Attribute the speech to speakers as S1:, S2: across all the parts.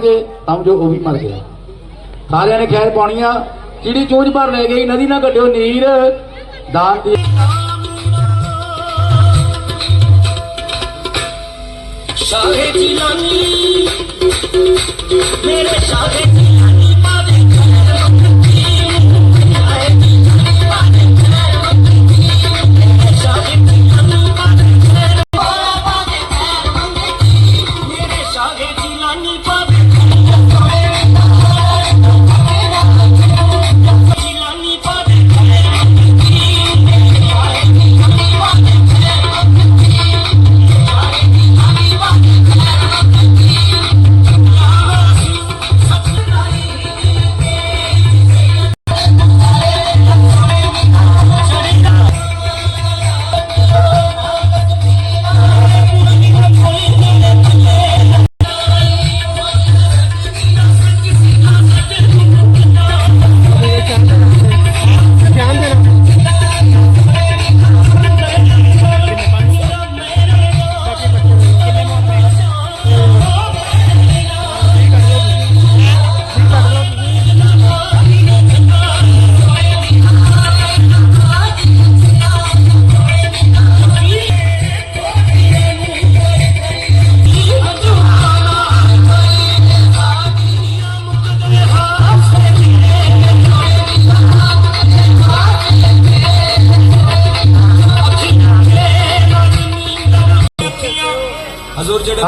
S1: ਤੇਰੀ
S2: ਸਮਝੋ ਉਹ ਵੀ ਮਰ ਗਿਆ। ਸਾਰਿਆਂ ਨੇ ਖੈਰ ਪਾਉਣੀਆਂ, ਚਿੜੀ ਚੋਂਝ ਭਰ ਲੈ ਗਈ, ਨਦੀ ਨਾ ਕੱਢਿਓ ਨੀਰ, ਦਾਨ ਦੀ
S3: ਸ਼ਾਹੇ ਜੀਲਾਨੀ ਮੇਰੇ ਸ਼ਾਹੇ ਜੀਲਾਨੀ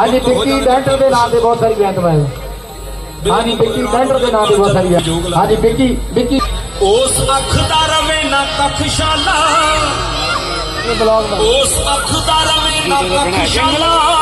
S2: ਹਾਂਜੀ
S4: ਜਾਂਦੇ
S2: ਡੈਂਟਰ ਦੇ ਨਾਮ ਤੇ ਬਹੁਤ ਸਾਰੀ ਬੈਂਕ ਹੈ ਹਾਂਜੀ ਵਿੱਕੀ ਡੈਂਟਰ ਦੇ ਨਾਮ ਤੇ ਬਹੁਤ ਸਾਰੀ ਹੈ ਹਾਂਜੀ ਵਿੱਕੀ ਵਿੱਕੀ।
S4: ਉਸ ਅੱਖ ਦਾ ਰਵੇ ਨਾ ਕਖਸ਼ਾਲਾ। ਉਸ ਅੱਖ ਦਾ ਰਵੇ ਨਾ ਕਖਸ਼ਾਲਾ।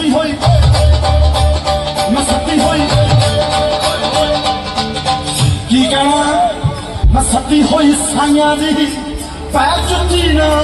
S5: ਸੱਤੀ ਹੋਈ। ਮੈਂ ਸੱਤੀ ਹੋਈ। ਕੀ ਕਹਿਣਾ? ਮੈਂ ਸੱਤੀ ਹੋਈ ਸਾਈਆਂ ਦੀ। ਪੈਰ ਜੁੱਤੀ ਨਾ।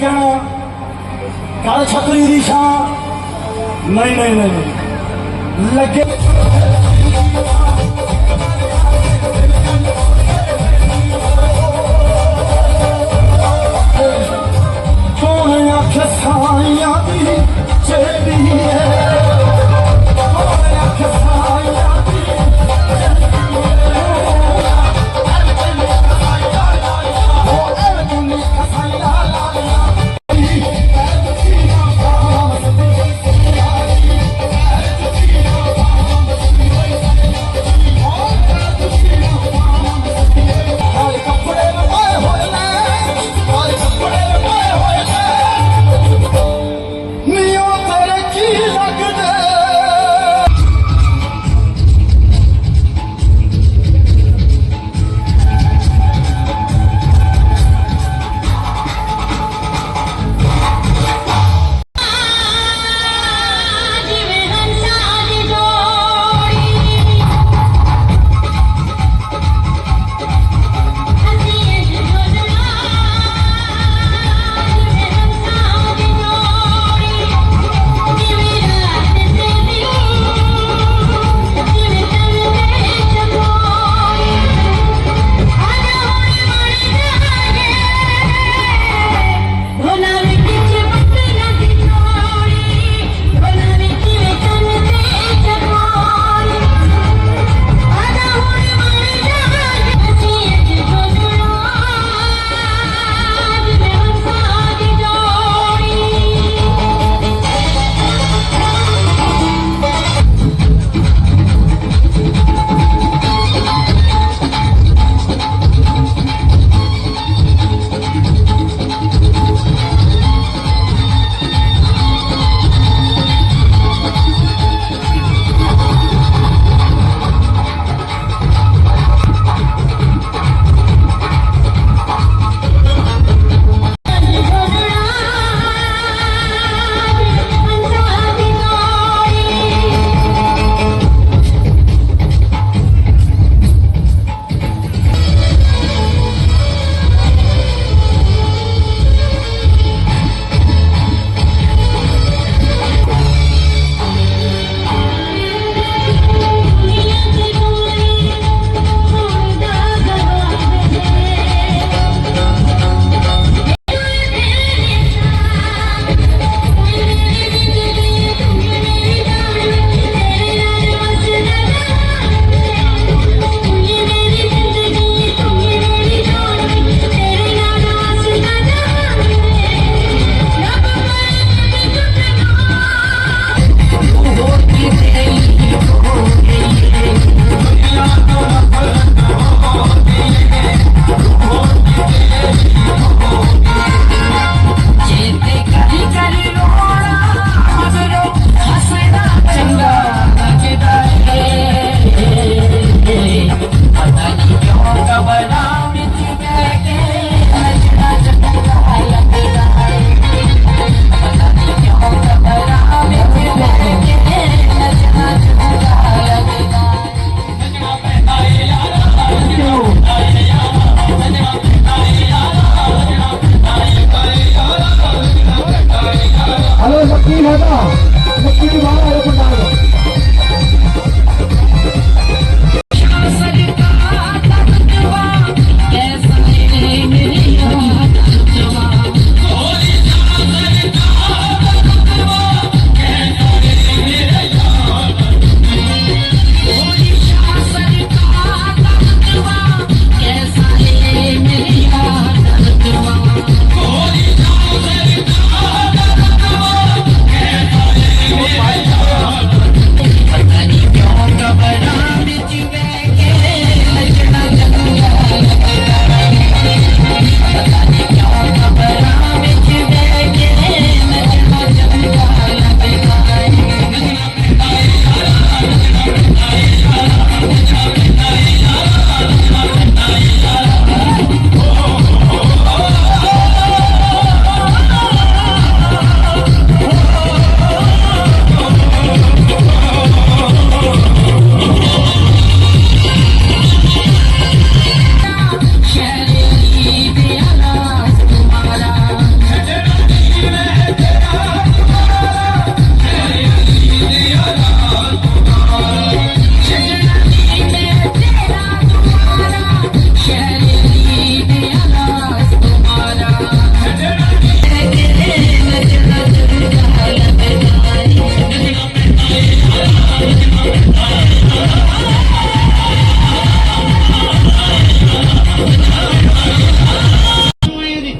S3: ਕਹਿਣ ਕਾਲ ਛਤਰੀ ਦੀ ਸ਼ਾਨ ਨਹੀਂ ਨਹੀਂ ਨਹੀਂ ਲੱਗੇ। ਸੋਹਣਿਆ ਖਸਾਈਆਂ ਦੀ ਚੇਰੀ ਹੈ?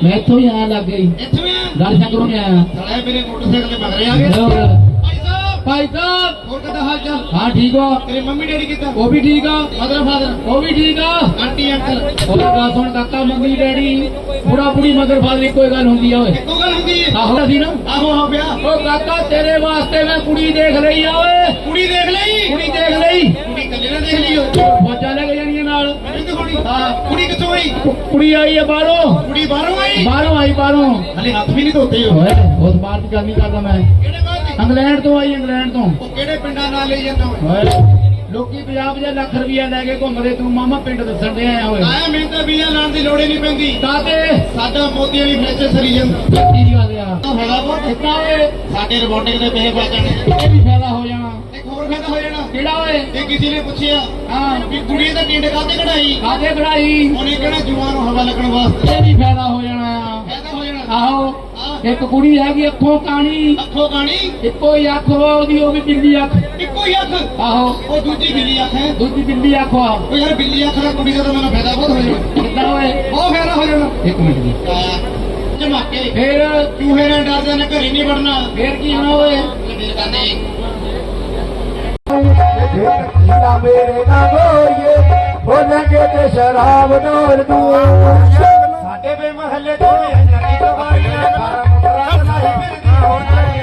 S2: ਇੱਥੋਂ ਹੀ ਆਇਆ ਲੱਗ ਗਈ।
S6: ਇੱਥੇ ਵੀ ਆ।
S2: ਗੜ ਸ਼ੰਕਰੋਂ ਨਹੀਂ ਆਇਆ।
S6: ਸਾਲੇ ਮੇਰੇ ਮੋਟਰਸਾਈਕਲ ਤੇ ਮਗਰੇ ਆ ਗਏ
S2: ਹੋਰ
S6: ਭਾਈ ਸਾਹਿਬ!
S2: ਭਾਈ ਸਾਹਿਬ!
S6: ਹੋਰ ਕਿੱਦਾਂ ਹਾਲ ਚਾਲ?
S2: ਹਾਂ ਠੀਕ ਹੋ।
S6: ਤੇਰੇ ਮੰਮੀ ਡੈਡੀ ਕਿੱਦਾਂ?
S2: ਉਹ ਵੀ ਠੀਕ ਆ।
S6: Mother father?
S2: ਉਹ ਵੀ ਠੀਕ ਆ।
S6: Aunty uncle?
S2: ਉਹ ਗੱਲ ਸੁਣ ਕਾਕਾ ਮੰਮੀ ਡੈਡੀ। ਪੂਰਾ ਪੂਰੀ ਮਦਰ ਫਾਦਰ ਇੱਕੋ ਹੀ ਗੱਲ ਹੁੰਦੀ ਆ ਓਏ।
S6: ਇੱਕੋ ਗੱਲ ਹੁੰਦੀ ਹੈ
S2: ਆਹੋ ਸੀ ਨਾ।
S6: ਆਹੋ ਹੋ ਗਿਆ
S2: ਉਹ ਕਾਕਾ ਤੇਰੇ ਵਾਸਤੇ ਮੈਂ ਕੁੜੀ ਦੇਖ ਲਈ ਆ ਓਏ।
S6: ਕੁੜੀ ਦੇਖ ਲਈ?
S2: ਕੁੜੀ ਦੇਖ ਲਈ।
S6: ਕੁੜੀ ਕੱਲੇ ਨਾ ਦੇਖ ਲਈ ਓਏ
S2: ਫੌਜਾਂ ਲੈ ਕੇ ਜਾਣੀਆਂ ਨਾਲ। ਹਾਂ।
S6: ਕੁੜੀ ਕਿੱਥੋਂ ਆਈ?
S2: ਕੁ- ਕੁੜੀ ਆਈ ਆ ਬਾਹਰੋਂ।
S6: ਕੁੜੀ ਬਾਹਰੋਂ ਆਈ?
S2: ਬਾਹਰੋਂ ਆਈ ਬਾਹਰੋਂ।
S6: ਹਲੇ ਹੱਥ ਵੀ ਨਹੀਂ ਧੋਤੇ ਹੋ
S2: ਓਏ ਉਸ ਬਾਹਰ ਦੀ ਗੱਲ ਨਹੀਂ ਕਰਦਾ ਮੈਂ।
S6: ਕਿਹੜੇ ਬਾਹਰ ਦੀ?
S2: ਇੰਗਲੈਂਡ ਤੋਂ ਆਈ ਇੰਗਲੈਂਡ ਤੋਂ।
S6: ਉਹ ਕਿਹੜੇ ਪਿੰਡਾਂ ਨਾਲ ਲਈ ਜਾਂਦਾ ਓਏ?
S2: ਓਏ ਲੋਕੀ 50 50 ਲੱਖ ਰੁਪਇਆ ਲੈ ਕੇ ਘੁੰਮਦੇ ਤੂੰ ਮਾਮਾ ਪਿੰਡ ਦੱਸਣ ਦੇ ਆਇਆ ਓਏ
S6: ਆਇਆ ਮੈਨੂੰ ਤਾਂ ਵੀਜ਼ਾ ਦੀ ਲੋੜ ਹੀ ਨਹੀਂ ਪੈਂਦੀ। ਸਾਡਾ ਮੋਦੀ ਵਾਲੀ ਫੈਸ਼ਨ ਸਰੀ ਜਾਂਦਾ।
S2: ਕੀ ਗੱਲ ਆ।
S6: ਬਹੁਤ
S2: ਕਿੱਦਾਂ ਓਏ।
S6: ਸਾਡੇ ਰੋਬੋਟਿਕ ਦੇ ਪੈਸੇ ਬਚਣੇ
S2: ਇਹ ਵੀ ਫਾਇਦਾ ਹੋ ਜਾਣਾ
S6: ਇੱਕ ਹੋਰ ਫਾਇਦਾ ਹੋ ਜਾਣਾ
S2: ਕਿਹੜਾ ਓਏ?
S6: ਇਹ ਕਿਸੇ ਨੇ ਪੁੱਛਿਆ
S2: ਹਾਂ।
S6: ਵੀ ਕੁੜੀ ਦਾ ਟਿੰਡ ਕਾਤੇ ਕਢਾਈ?
S2: ਕਾਤੇ ਕਢਾਈ?
S6: ਉਹਨੇ ਕਿਹੜਾ ਜੂਆਂ ਨੂੰ ਹਵਾ ਲੱਗਣ ਵਾਸਤੇ।
S2: ਇਹ ਵੀ ਫਾਇਦਾ ਹੋ ਜਾਣਾ।
S6: ਫਾਇਦਾ ਹੋ ਜਾਣਾ।
S2: ਆਹੋ। ਇੱਕ ਕੁੜੀ ਹੈਗੀ ਅੱਖੋਂ ਕਾਣੀ।
S6: ਅੱਖੋਂ ਕਾਣੀ?
S2: ਇੱਕੋ ਹੀ ਅੱਖ ਉਹਦੀ ਉਹ ਵੀ ਬਿੱਲੀ ਅੱਖ।
S6: ਇੱਕੋ ਹੀ ਅੱਖ?
S2: ਆਹੋ।
S6: ਉਹ ਦੂਜੀ ਬਿੱਲੀ ਅੱਖ ਹੈ।
S2: ਦੂਜੀ ਬਿੱਲੀ ਅੱਖ ਵਾ
S6: ਉਹ ਯਾਰ ਬਿੱਲੀ ਅੱਖ ਦਾ ਕੁੜੀ ਦਾ ਤਾਂ ਮੈਨੂੰ ਫਾਇਦਾ ਬਹੁਤ ਹੋ ਜਾਣਾ।
S2: ਕਿੱਦਾਂ ਓਏ।
S6: ਬਹੁਤ ਫਾਇਦਾ ਹੋ ਜਾਣਾ।
S2: ਇੱਕ ਮਿੰਟ ਜੀ।
S6: ਜਮਾਕੇ।
S2: ਫੇਰ?
S6: ਚੂਹੇ ਨਾਲ ਡਰਦੇ ਨੇ ਘਰੇ ਨਹੀਂ ਵੜਨਾ।
S2: ਫੇਰ ਕੀ ਹੋਣਾ ਓਏ?
S6: ਦਿਲ ਕਰਨੇ
S2: ਮੇਰੇ ਨਾ ਗੋਰੀਏ ਬੋਲਾਂਗੇ ਤੇ ਸ਼ਰਾਬ ਨੋਰ ਦੂ
S6: ਸਾਡੇ ਵੇ ਮਹੱਲੇ ਤੋਂ ਜੱਗੀ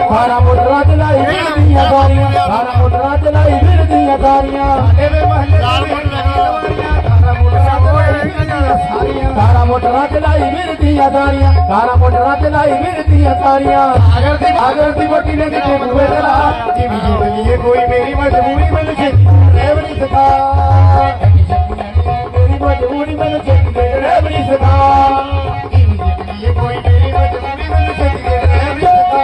S2: ਸਾਰਾ ਮੋਟਰਾਂ ਚ ਫਿਰਦੀਆਂ ਸਾਰੀਆਂ ਸਾਰਾ ਮੋਟਰਾਂ ਚ ਫਿਰਦੀਆਂ ਸਾਰੀਆਂ
S6: ਸਾਡੇ ਵੇ ਮਹੱਲੇ
S2: ਸਾਰਾ ਮੋਟਰਾਂ ਚ ਫਿਰਦੀਆਂ ਸਾਰੀਆਂ ਸਾਰਾ ਮੋਟਰਾਂ ਚ ਫਿਰਦੀਆਂ ਸਾਰੀਆਂ ਅਗਰ ਦੀ ਅਗਰ ਨੇ ਕਿਤੇ ਬੂਏ ਤੇ ਲਾ ਜਿਵੇਂ ਜਿਵੇਂ ਲਈ ਕੋਈ ਮੇਰੀ ਮਜਬੂਰੀ ਮੈਨੂੰ ਛੇਤੀ ਰਹਿਬ ਨਹੀਂ ਸਕਾ ਮੇਰੀ ਮਜਬੂਰੀ ਮੈਨੂੰ ਛੇਤੀ ਰਹਿਬ ਨਹੀਂ ਸਕਾ ਕੋਈ ਮੇਰੀ ਮਜਬੂਰੀ ਮੈਨੂੰ ਛੇਤੀ ਰਹਿਬ ਨਹੀਂ ਸਕਾ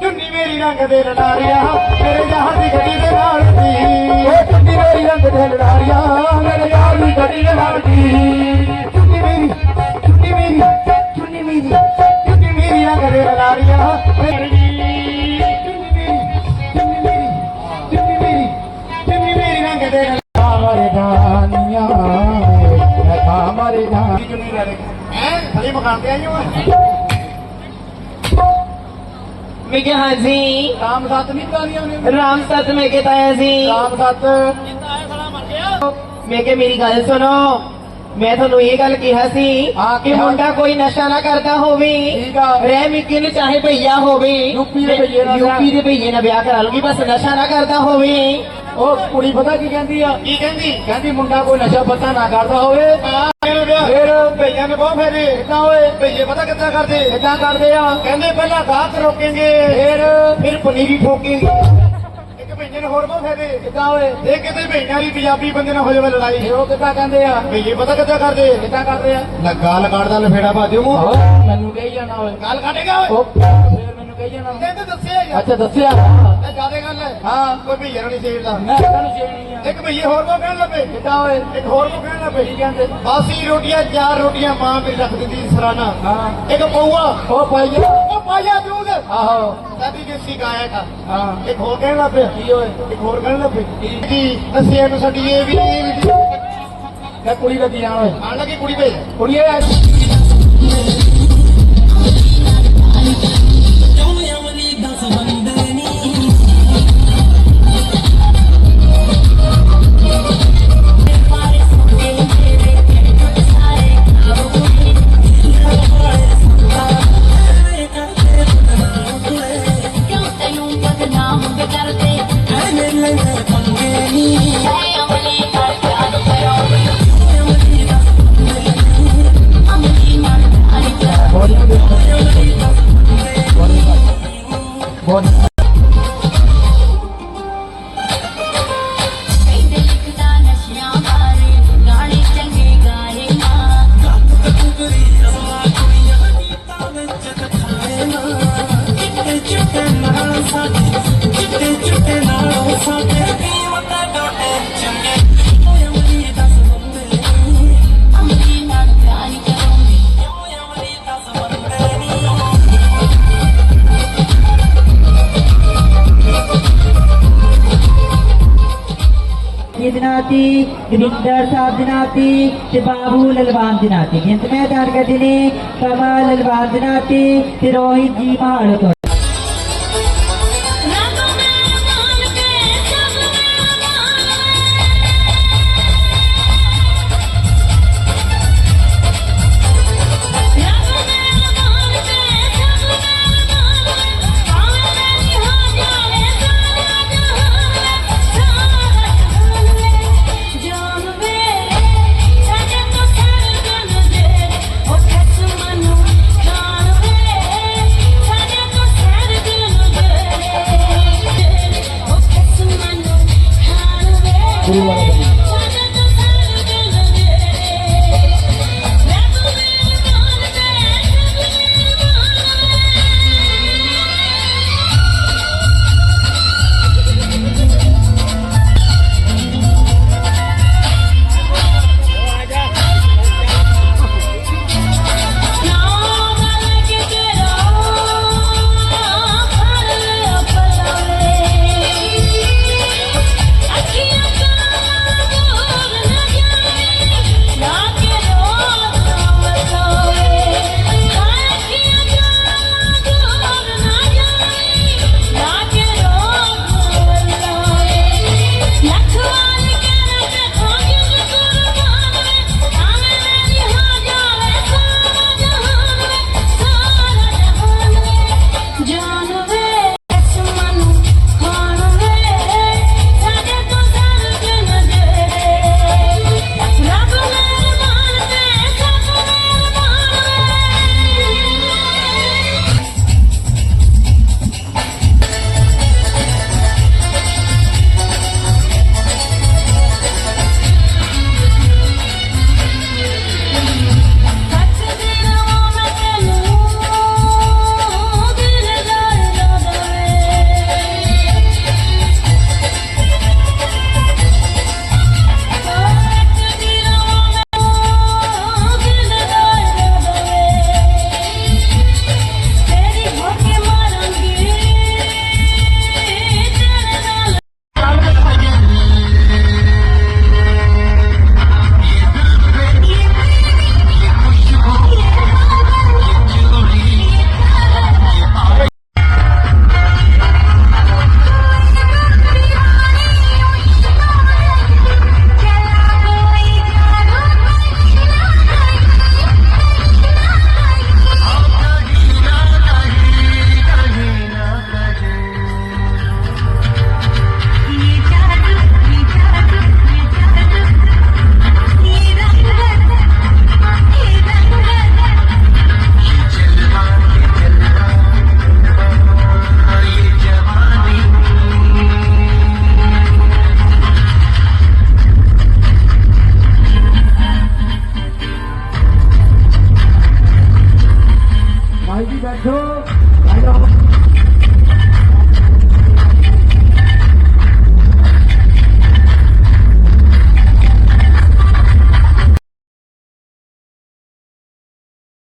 S2: ਚੁੰਨੀ ਮੇਰੀ ਰੰਗ ਦੇ ਲੜਾਰੀਆਂ ਮੇਰੇ ਯਾਰ ਦੀ ਗੱਡੀ ਦੇ ਨਾਲ ਦੀ। ਓ ਚੁੰਨੀ ਮੇਰੀ ਰੰਗ ਦੇ ਲੜਾਰੀਆਂ ਮੇਰੇ ਯਾਰ ਦੀ ਗੱਡੀ ਦੇ ਨਾਲ ਦੀ। ਚੁੰਨੀ ਮੇਰੀ ਚੁੰਨੀ ਮੇਰੀ ਚੁੰਨੀ ਮੇਰੀ ਚੁੰਨੀ ਮੇਰੀ ਰੰਗ ਦੇ ਲੜਾਰੀਆਂ ਮੇਰੀ ਖਾ ਮਾਰੇ ਜਾਨੀ ਚੁੰਨੀ ਲੈ
S6: ਹੈ ਥਲੇ ਮਕਾਨ ਤੇ ਆਈ ਹੋ
S7: ਮੈਂ ਕਿਹਾ ਹਾਂਜੀ
S2: ਰਾਮ ਸਤ ਨਹੀਂ ਕਰਾਨੀਆਂ ਉਹਨੇ
S7: ਰਾਮ ਸਤ ਮੈਂ ਕਿਹਾ ਤਾਇਆ ਜੀ
S2: ਰਾਮ ਸਤ
S7: ਮੈਂ ਕਿਹਾ ਮੇਰੀ ਗੱਲ ਸੁਣੋ ਮੈਂ ਤੁਹਾਨੂੰ ਇਹ ਗੱਲ ਕਿਹਾ ਸੀ
S2: ਹਾਂ,
S7: ਕਿ
S2: ਕਿਹਾ।
S7: ਮੁੰਡਾ ਕੋਈ ਨਸ਼ਾ ਨਾ ਕਰਦਾ ਹੋਵੇ
S2: ਠੀਕ ਆ।
S7: ਰਹਿ ਮਿੱਕੀ ਨੂੰ ਚਾਹੇ ਭਈਆ ਹੋਵੇ
S2: ਯੂਪੀ ਦੇ ਭਈਏ ਨਾਲ
S7: ਯੂਪੀ ਦੇ ਭਈਏ ਨਾਲ ਵਿਆਹ ਕਰਾ ਲੂਗੀ ਬਸ ਨਸ਼ਾ ਨਾ ਕਰਦਾ ਹੋਵੇ
S2: ਉਹ ਕੁੜੀ ਪਤਾ ਕੀ ਕਹਿੰਦੀ ਆ
S6: ਕੀ ਕਹਿੰਦੀ
S2: ਕਹਿੰਦੀ ਮੁੰਡਾ ਕੋਈ ਨਸ਼ਾ ਪਤਾ ਨਾ ਕਰਦਾ ਹੋਵੇ ਫਿਰ
S6: ਭਈਆਂ ਨੇ ਬਹੁਤ ਫੇਰੇ
S2: ਕਿੱਦਾਂ ਓਏ
S6: ਭਈਏ ਪਤਾ ਕਿੱਦਾਂ ਕਰਦੇ?
S2: ਕਿੱਦਾਂ ਕਰਦੇ ਆ।
S6: ਕਹਿੰਦੇ ਪਹਿਲਾਂ ਗਾਹਕ ਰੋਕੇਂਗੇ
S2: ਫਿਰ
S6: ਫਿਰ ਪਨੀਰੀ ਠੋਕੇਂਗੇ। ਇੱਕ ਭਈਏ ਨੇ ਹੋਰ ਬਹੁਤ ਫੇਰੇ
S2: ਕਿੱਦਾਂ ਓਏ
S6: ਇਹ ਕਿਤੇ ਭਈਆਂ ਦੀ ਪੰਜਾਬੀ ਬੰਦੇ ਨਾਲ ਹੋ ਜਾਵੇ ਲੜਾਈ
S2: ਉਹ ਕਿੱਦਾਂ ਕਹਿੰਦੇ ਆ?
S6: ਭਈਏ ਪਤਾ ਕਿੱਦਾਂ ਕਰਦੇ?
S2: ਕਿੱਦਾਂ ਕਰਦੇ ਆ?
S6: ਲੱਗਾ ਲਗਾੜਦਾ ਲਫੇੜਾ ਪਾ ਦਿਓ
S2: ਮੈਨੂੰ ਕਹੀ ਜਾਣਾ ਓਏ।
S6: ਗਾਲ ਕੱਢੇਗਾ ਓਏ?
S2: ਫਿਰ ਮੈਨੂੰ ਕਹੀ ਜਾਣਾ।
S6: ਕਹਿੰਦੇ ਦੱਸਿਆ ਯਾਰ
S2: ਅੱਛਾ ਦੱਸਿਆ।
S6: ਇਹ ਜ਼ਿਆਦਾ ਗੱਲ ਹੈ।
S2: ਹਾਂ।
S6: ਕੋਈ ਭਈਆ ਨਹੀਂ ਸੇਵਦਾ
S2: ਮੈਂ ਤੁਹਾਨੂੰ ਛੇੜਨੀ
S6: ਇੱਕ ਭਈਏ ਹੋਰ ਕੋ ਕਹਿਣ ਲੱਗੇ?
S2: ਕਿੱਦਾਂ ਓਏ?
S6: ਇੱਕ ਹੋਰ ਕੋ ਕਹਿਣ ਲੱਗੇ?
S2: ਕੀ ਕਹਿੰਦੇ?
S6: ਬਾਸੀ ਰੋਟੀਆਂ ਚਾਰ ਰੋਟੀਆਂ ਮਾਂ ਮੇਰੀ ਰੱਖ ਦਿੰਦੀ ਸੀ ਸਰਾਣਾ।
S2: ਹਾਂ।
S6: ਇੱਕ ਪਊਆ।
S2: ਉਹ ਪਾਈਆ।
S6: ਉਹ ਪਾਇਆ ਦੂਧ
S2: ਆਹੋ।
S6: ਸਾਡੀ ਦੇਸੀ ਗਾਇਆ ਕਾ
S2: ਹਾਂ।
S6: ਇੱਕ ਹੋਰ ਕਹਿਣ ਲੱਗੇ?
S2: ਕੀ ਓਏ?
S6: ਇੱਕ ਹੋਰ ਕਹਿਣ ਲੱਗੇ? ਜੀ ਦੱਸਿਆ ਨੂੰ ਸਾਡੀ ਇਹ ਵੀ ਇਹ ਵੀ
S2: ਕੁੜੀ ਲੱਗੀ ਜਾਣਾ ਓਏ?
S6: ਆਣ ਲੱਗੀ ਕੁੜੀ ਭੇਜ
S2: ਕੁੜੀਏ।
S8: பங்கு
S9: நீ ਜੱਗੀ ਜਨਾਤੀ ਗਰਿੰਦਰ ਸਾਹਿਬ ਜਨਾਤੀ ਤੇ ਬਾਬੂ ਲਲਵਾਨ ਜਨਾਤੀ ਜਿੰਦ ਮੈਂ ਦਾਰਗਾ ਜੀ ਨੇ ਕਮਲ ਲਲਵਾਨ ਜਨਾਤੀ ਤੇ ਰੋਹਿਤ ਜੀ ਮਹਾਲੋ
S3: Cuba.